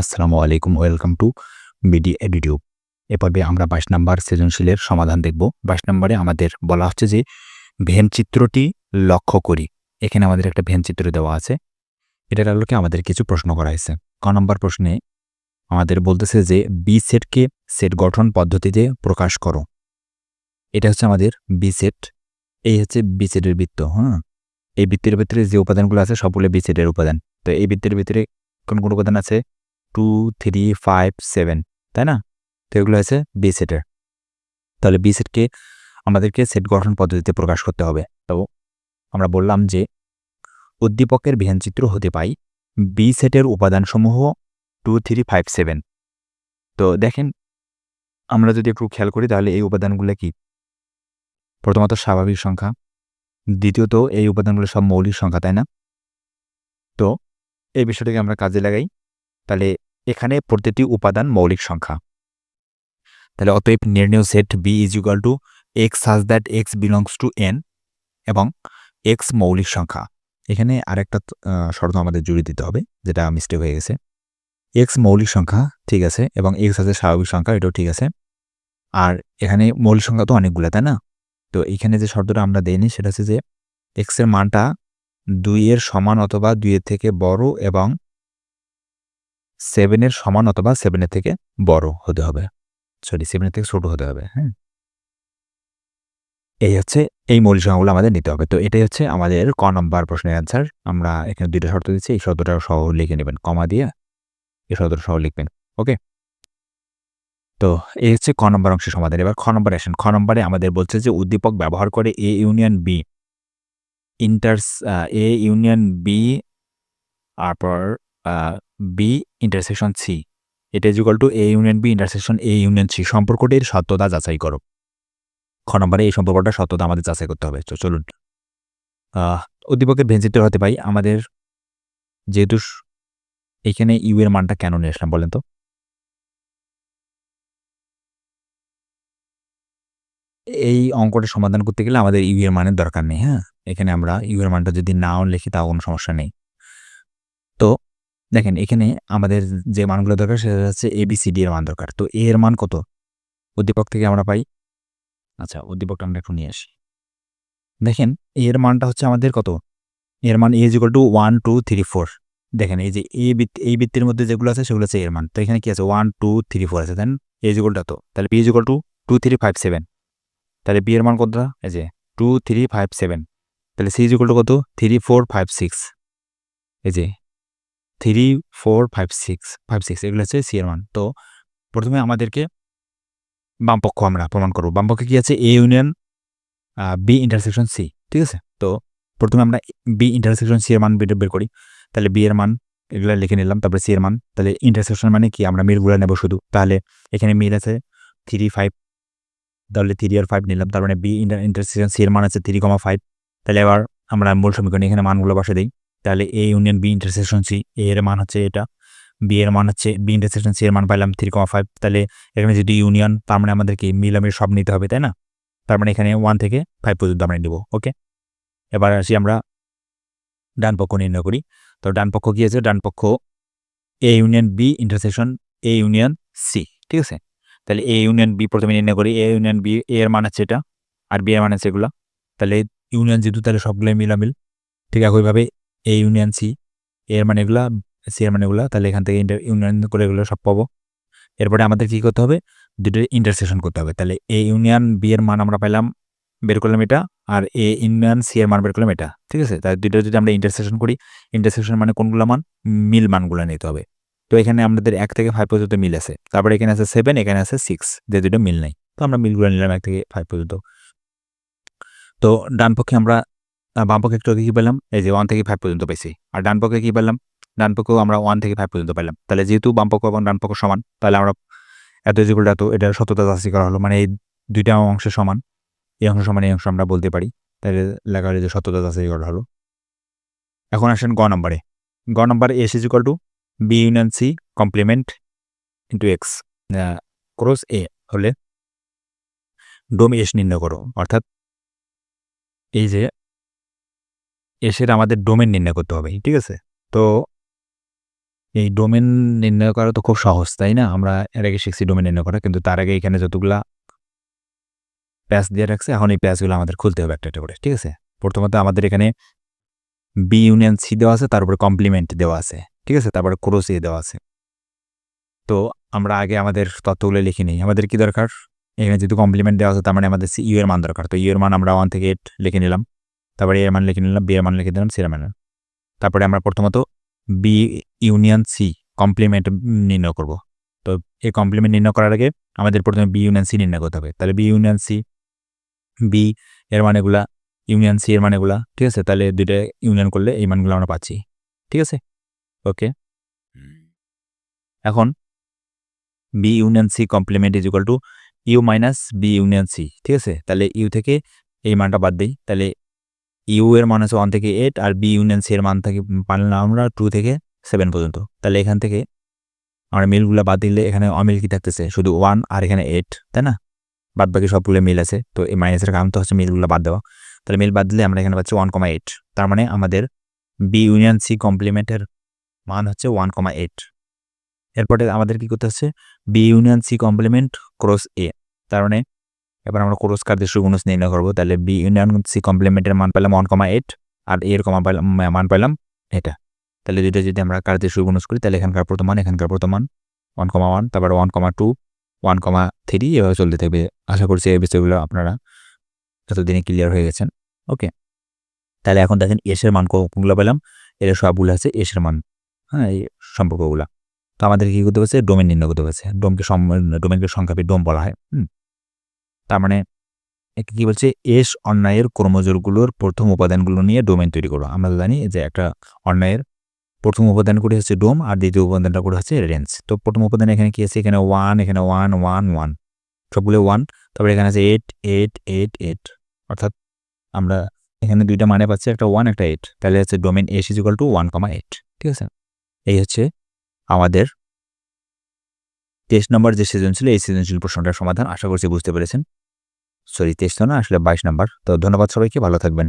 আসসালামু আলাইকুম, welcome to BD এডিটিউব এ পর্বে আমরা বাইশ নাম্বার সৃজনশীলের সমাধান দেখব। বাইশ নম্বরে আমাদের বলা হচ্ছে যে, ভেন চিত্রটি লক্ষ্য করি। এখানে আমাদের একটা ভেন চিত্র দেওয়া আছে। এটার আলোকে আমাদের কিছু প্রশ্ন করা হয়েছে। ক নম্বর প্রশ্নে আমাদের বলতেছে যে, বি সেটকে সেট গঠন পদ্ধতিতে প্রকাশ করো। এটা হচ্ছে আমাদের বি সেট। এই হচ্ছে বি সেটের বৃত্ত হ্যাঁ? এই বৃত্তের ভিতরে যে উপাদানগুলো আছে, সবগুলো বি সেটের উপাদান। তো এই বৃত্তের ভিতরে কোন কোন উপাদান আছে? টু থ্রি ফাইভ সেভেন তাই না তো এগুলো আছে বি সেটের তাহলে বি সেটকে আমাদেরকে সেট গঠন পদ্ধতিতে প্রকাশ করতে হবে। তো আমরা বললাম যে উদ্দীপকের চিত্র হতে পাই বি সেটের উপাদানসমূহ টু থ্রি ফাইভ সেভেন তো দেখেন, আমরা যদি একটু খেয়াল করি তাহলে এই উপাদানগুলো কি? প্রথমত স্বাভাবিক সংখ্যা, দ্বিতীয়ত এই উপাদানগুলো সব মৌলিক সংখ্যা তাই না তো এই বিষয়টাকে আমরা কাজে লাগাই। তাহলে এখানে প্রতিটি উপাদান মৌলিক সংখ্যা। তাহলে অতএব নির্ণয় set B is equal to X such that X belongs to N এবং এক্স মৌলিক সংখ্যা। এখানে আরেকটা শর্ত আমাদের জুড়ে দিতে হবে, যেটা মিস্টেক হয়ে গেছে। এক্স মৌলিক সংখ্যা, ঠিক আছে, এবং এক্স আছে স্বাভাবিক সংখ্যা, এটাও ঠিক আছে। আর এখানে মৌলিক সংখ্যা তো অনেকগুলো, তাই না? তো এখানে যে শর্তটা আমরা দেইনি, সেটা হচ্ছে যে এক্সের মানটা দুইয়ের সমান অথবা দুইয়ের থেকে বড় এবং সেভেনের সমান অথবা সেভেনের থেকে বড় হতে হবে। সরি সেভেনের থেকে ছোট হতে হবে হ্যাঁ? এই হচ্ছে, এই মৌলিক সংখ্যাগুলো আমাদের নিতে হবে। তো এটাই হচ্ছে আমাদের ক নম্বর প্রশ্নের অ্যান্সার আমরা এখানে দুইটা শর্ত দিচ্ছি, এই শর্তটা সহ লিখে নেবেন, কমা দিয়ে এই শর্তটা সহ লিখবেন, ওকে? তো এই হচ্ছে ক নম্বর অংশের সমাধান। এবার খ নম্বর আসেন। খ নম্বরে আমাদের বলছে যে উদ্দীপক ব্যবহার করে A union B intersection A union B তারপর বি ইন্টারসেকশন সি। এটা is to A union B intersection A union C সম্পর্কটির সত্যতা যাচাই করো। খ নম্বরে এই সম্পর্কটা সত্যতা আমাদের যাচাই করতে হবে। তো চলুন। উদ্দীপকের ভেঞ্চিত্র হতে পাই আমাদের যেহেতু এখানে ইউ এর মানটা কেন নিয়ে আসলাম বলেন তো? এই অঙ্কটা সমাধান করতে গেলে আমাদের ইউ এর মানের দরকার নেই হ্যাঁ? এখানে আমরা ইউ এর মানটা যদি নাও লিখি তাও কোনো সমস্যা নেই। তো দেখেন, এখানে আমাদের যে মানগুলো দরকার সেটা হচ্ছে এ বি সি ডি এর মান দরকার। তো এ এর মান কত? উদ্দীপক থেকে আমরা পাই আচ্ছা উদ্দীপকটা আমরা একটু নিয়ে আসি। দেখেন এর মানটা হচ্ছে আমাদের কত? এর মান A equal to one two three four দেখেন, এই যে এ বৃত্ত, এই বৃত্তির মধ্যে যেগুলো আছে সেগুলো হচ্ছে এর মান। তো এখানে কি আছে? ওয়ান টু থ্রি ফোর আছে। দেন এ ইকুয়ালটা তো তাহলে B equal to two three five seven তাহলে বি এর মান কতটা? এই যে টু থ্রি ফাইভ সেভেন তাহলে সি ইকুয়াল টু কত? থ্রি ফোর ফাইভ সিক্স এই যে three four five six five six এগুলো হচ্ছে সি এর মান। তো প্রথমে আমাদেরকে বামপক্ষ আমরা প্রমাণ করব। বামপক্ষে কী আছে? A union B intersection C ঠিক আছে? তো প্রথমে আমরা বি ইন্টারসেকশন সি এর মান বের করি। তাহলে বি এর মান এগুলো লিখে নিলাম, তারপরে সি এর মান। তাহলে ইন্টারসেকশন মানে কি? আমরা মিলগুলো নেব শুধু। তাহলে এখানে মিল আছে থ্রি ফাইভ তাহলে থ্রি আর ফাইভ নিলাম। তার মানে বি ইন্টার ইন্টারসেকশন সি এর মান আছে থ্রি কমা ফাইভ তাহলে এবার আমরা মূল সমীকরণে এখানে মানগুলো বসে দিই। তাহলে A union B intersection C A এর মান হচ্ছে এটা বি এর মান হচ্ছে বি ইন্টারসেকশন সি এর মান পাইলাম থ্রি কমা ফাইভ তাহলে এখানে যদি ইউনিয়ন তার মানে আমাদেরকে মিলামের সব নিতে হবে, তাই না? তার মানে এখানে ওয়ান থেকে ফাইভ পর্যন্ত আমরা নেব ওকে এবার আসি আমরা ডান পক্ষ নির্ণয় করি। তো ডান পক্ষ কী আছে? ডান পক্ষ A union B intersection A union C ঠিক আছে? তাহলে এ ইউনিয়ন বি প্রথমে নির্ণয় করি এ ইউনিয়ন বি এ এর মান আছে এটা আর বি এর মান আছে এগুলো। তাহলে ইউনিয়ন যেহেতু, তাহলে সবগুলোই মিলামিল। ঠিক একইভাবে এ ইউনিয়ন সি, এর মানে এগুলা, সি এর মানে এগুলা, তাহলে এখান থেকে ইন্টার, ইউনিয়ন করে এগুলো সব পাবো। এরপরে আমাদের কী করতে হবে? দুটো ইন্টারসেকশন করতে হবে। তাহলে এ ইউনিয়ন বি এর মান আমরা পাইলাম, বের করলাম এটা, আর এ ইউনিয়ন সি এর মান বের করলাম এটা, ঠিক আছে? তাই দুটো যদি আমরা ইন্টারসেকশন করি ইন্টারসেকশন মানে কোনগুলো মান? মিল মানগুলো নিতে হবে। তো এখানে আমাদের এক থেকে ফাইভ পর্যন্ত মিল আছে। তারপরে এখানে আছে সেভেন এখানে আছে সিক্স যে দুটো মিল নেই। তো আমরা মিলগুলো নিলাম এক থেকে ফাইভ পর্যন্ত। তো ডান পক্ষে আমরা বাম পক্ষে একটু কী পেলাম? এই যে ওয়ান থেকে ফাইভ পর্যন্ত পেয়েছি। আর ডান পক্ষে কী পেলাম? ডান পক্ষেও আমরা ওয়ান থেকে ফাইভ পর্যন্ত পেলাম। তাহলে যেহেতু বাম পক্ষ এবং ডান পক্ষ সমান, তাহলে আমরা এত ইজিকুল এত, এটা সত্যতা যাচাই করা হলো। মানে এই দুইটা অংশ সমান, এই অংশ সমান, এই অংশ আমরা বলতে পারি। তাহলে লেখা হলো যে সত্যতা যাচাই করা হলো। এখন আসেন গ নম্বরে। গ নম্বরে S is equal to B union C complement into X cross A হলে ডোম এস নির্ণয় করো। অর্থাৎ এই যে এসের আমাদের ডোমেন নির্ণয় করতে হবে ঠিক আছে তো এই ডোমেন নির্ণয় করা তো খুব সহজ, তাই না? আমরা এর আগে শিখছি ডোমেন নির্ণয় করা। কিন্তু তার আগে এখানে যতগুলা প্যাচ দিয়ে রাখছে, এখন এই প্যাচগুলো আমাদের খুলতে হবে একটা, একটা করে। ঠিক আছে? প্রথমত আমাদের এখানে বি ইউনিয়ন সি দেওয়া আছে, তার উপরে কমপ্লিমেন্ট দেওয়া আছে। ঠিক আছে? তারপরে ক্রস এ দেওয়া আছে। তো আমরা আগে আমাদের তথ্যগুলো লিখে নিই। আমাদের কি দরকার? এখানে যেহেতু কমপ্লিমেন্ট দেওয়া আছে তার মানে আমাদের ইউ এর মান দরকার। তো ইউ এর মান আমরা ওয়ান থেকে 8 লিখে নিলাম। তারপরে এর মান লিখে নিলাম, বি এর মান লিখে দিলাম, সি এর মান। তারপরে আমরা প্রথমত বি ইউনিয়ন সি কমপ্লিমেন্ট নির্ণয় করব। তো এই কমপ্লিমেন্ট নির্ণয় করার আগে আমাদের প্রথমে বি ইউনিয়ন সি নির্ণয় করতে হবে। তাহলে বি ইউনিয়ন সি, বি এর মান এগুলা, ইউনিয়ন সি এর মান এগুলা। ঠিক আছে? তাহলে ২ টা ইউনিয়ন করলে এই মানগুলো আমরা পাচ্ছি। ঠিক আছে? ওকে। এখন B union C complement is equal to U minus B union C. ঠিক আছে? তাহলে ইউ থেকে এই মানটা বাদ দিই তাহলে ইউ এর মান হচ্ছে ওয়ান থেকে 8 আর বি ইউনিয়ন সি এর মান থেকে পারলাম আমরা টু থেকে সেভেন পর্যন্ত। তাহলে এখান থেকে আমরা মিলগুলো বাদ দিলে এখানে অমিল কি থাকতেছে? শুধু ওয়ান আর এখানে 8 তাই না? বাদবাকি সবগুলো মিল আছে। তো এই মাইনাসের কারণ তো হচ্ছে মিলগুলো বাদ দেওয়া। তাহলে মিল বাদ দিলে আমরা এখানে পাচ্ছি 1,8 তার মানে আমাদের বি ইউনিয়ন সি কমপ্লিমেন্টের মান হচ্ছে 1,8 এরপরে আমাদের কি করতে হচ্ছে? B union C complement cross A. তার মানে এবার আমরা ক্রস কার্যের সুগুণস নির্ণয় করব তাহলে বি ইউনিয়ন সি কমপ্লিমেন্টের মান পেলাম 1,8 আর এর কমা পেলাম মান পেলাম এটা। তাহলে দুইটা যদি আমরা কার্যের সুগুণস করি তাহলে এখানকার প্রথম মান, এখানকার ওয়ান কমা 1,1 তারপরে 1,2 1,3 এভাবে চলতে থাকবে। আশা করছি এই বিষয়গুলো আপনারা এতদিনে ক্লিয়ার হয়ে গেছেন। ওকে। তাহলে এখন দেখেন এসের মান কোনগুলো পেলাম? এর সবগুলো আছে এসের মান। হ্যাঁ, এই সম্পর্কগুলা। তো আমাদের কী করতে হচ্ছে? ডোমেন নির্ণয় করতে হচ্ছে। ডোমকে ডোমেনকে সংক্ষেপে ডোম বলা হয়। হুম? তার মানে একে কি বলছে? এস অন্যায়ের ক্রমজোড়গুলোর প্রথম উপাদানগুলো নিয়ে ডোমেন তৈরি করো। আমরা জানি যে একটা অন্যায়ের প্রথম উপাদানগুলি হচ্ছে ডোম আর দ্বিতীয় উপাদানটা করে হচ্ছে রেঞ্জ। তো প্রথম উপাদান এখানে কি আছে? এখানে ওয়ান এখানে 1 1 1 সবগুলো ওয়ান তারপরে এখানে আছে 8 8 8 8 অর্থাৎ আমরা এখানে দুইটা মানে পাচ্ছি একটা ওয়ান একটা এইট তাহলে হচ্ছে domain S is equal to 1,8 ঠিক আছে? এই হচ্ছে আমাদের তেইশ নম্বর যে সৃজনশীল এই সৃজনশীল প্রশ্নটার সমাধান আশা করছি বুঝতে পেরেছেন। সরি তেইশ না আসলে বাইশ নাম্বার তো ধন্যবাদ সবাইকে ভালো থাকবেন।